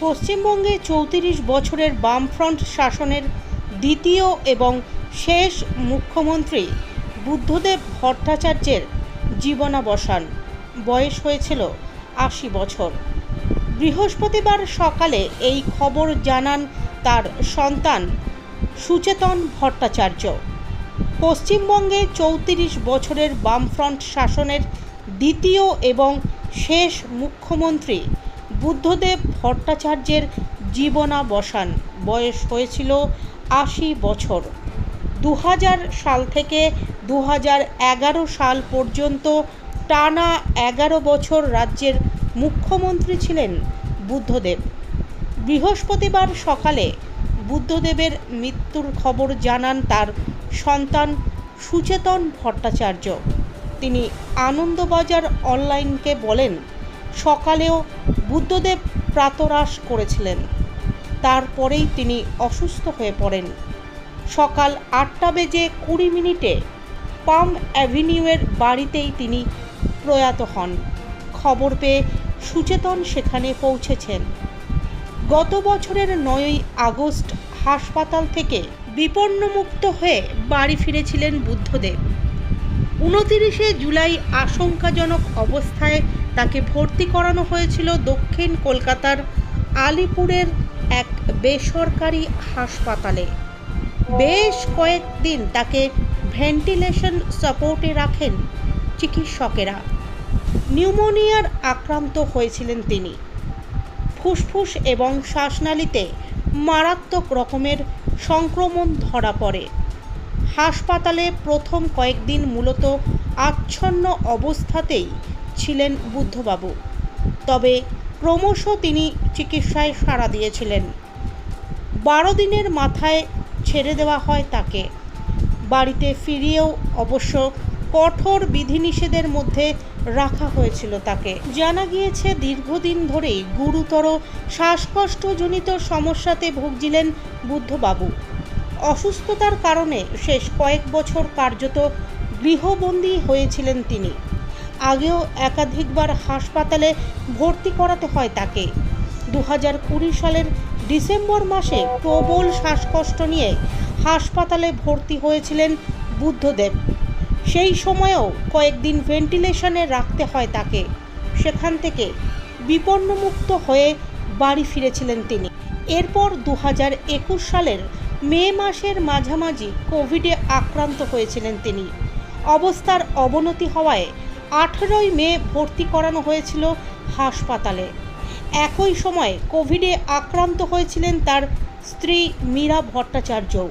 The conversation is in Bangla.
পশ্চিমবঙ্গে চৌত্রিশ বছরের বামফ্রন্ট শাসনের দ্বিতীয় এবং শেষ মুখ্যমন্ত্রী বুদ্ধদেব ভট্টাচার্যের জীবনাবসান। বয়স হয়েছিল আশি বছর। বৃহস্পতিবার সকালে এই খবর জানান তার সন্তান সুচেতন ভট্টাচার্য। পশ্চিমবঙ্গে চৌত্রিশ বছরের বামফ্রন্ট শাসনের দ্বিতীয় এবং শেষ মুখ্যমন্ত্রী বুদ্ধদেব ভট্টাচার্যের জীবনাবসান। বয়স হয়েছিল আশি বছর। দু হাজার সাল থেকে দু হাজার এগারো সাল পর্যন্ত টানা এগারো বছর রাজ্যের মুখ্যমন্ত্রী ছিলেন বুদ্ধদেব। বৃহস্পতিবার সকালে বুদ্ধদেবের মৃত্যুর খবর জানান তার সন্তান সুচেতন ভট্টাচার্য। তিনি আনন্দবাজার অনলাইনকে বলেন সকালেও বুদ্ধদেব প্রাতরাস করেছিলেন। তারপরেই তিনি অসুস্থ হয়ে পড়েন। সকাল আটটা বেজে কুড়ি মিনিটে পাম অ্যাভিনিউয়ের বাড়িতেই তিনি প্রয়াত হন। খবর পেয়ে সুচেতন সেখানে পৌঁছেছেন। গত বছরের নয়ই আগস্ট হাসপাতাল থেকে বিপন্নমুক্ত হয়ে বাড়ি ফিরেছিলেন বুদ্ধদেব। উনতিরিশে জুলাই আশঙ্কাজনক অবস্থায় তাকে ভর্তি করানো হয়েছিল দক্ষিণ কলকাতার আলিপুরের এক বেসরকারি হাসপাতালে। বেশ কয়েকদিন তাকে ভেন্টিলেশন সাপোর্টে রাখেন চিকিৎসকেরা। নিউমোনিয়ার আক্রান্ত হয়েছিলেন তিনি। ফুসফুস এবং শ্বাসনালীতে মারাত্মক রকমের সংক্রমণ ধরা পড়ে। হাসপাতালে প্রথম কয়েকদিন মূলত আচ্ছন্ন অবস্থাতেই ছিলেন বুদ্ধবাবু। তবে ক্রমশ তিনি চিকিৎসায় সাড়া দিয়েছিলেন। বারো দিনের মাথায় ছেড়ে দেওয়া হয় তাকে। বাড়িতে ফিরিয়েও অবশ্য কঠোর বিধিনিষেধের মধ্যে রাখা হয়েছিল তাকে। জানা গিয়েছে, দীর্ঘদিন ধরেই গুরুতর শ্বাসকষ্টজনিত সমস্যাতে ভুগছিলেন বুদ্ধবাবু। অসুস্থতার কারণে শেষ কয়েক বছর কার্যত গৃহবন্দী হয়েছিলেন তিনি। আগেও একাধিকবার হাসপাতালে ভর্তি করাতে হয় তাকে। দু হাজার কুড়ি সালের ডিসেম্বর মাসে প্রবল শ্বাসকষ্ট নিয়ে হাসপাতালে ভর্তি হয়েছিলেন বুদ্ধদেব। সেই সময়েও কয়েকদিন ভেন্টিলেশনে রাখতে হয় তাকে। সেখান থেকে বিপন্নমুক্ত হয়ে বাড়ি ফিরেছিলেন তিনি। এরপর দু হাজার একুশ সালের মে মাসের মাঝামাঝি কোভিডে আক্রান্ত হয়েছিলেন তিনি। অবস্থার অবনতি হওয়ায় আঠেরোই মে ভর্তি করানো হয়েছিল হাসপাতালে। একই সময়ে কোভিডে আক্রান্ত হয়েছিলেন তার স্ত্রী মীরা ভট্টাচার্যও।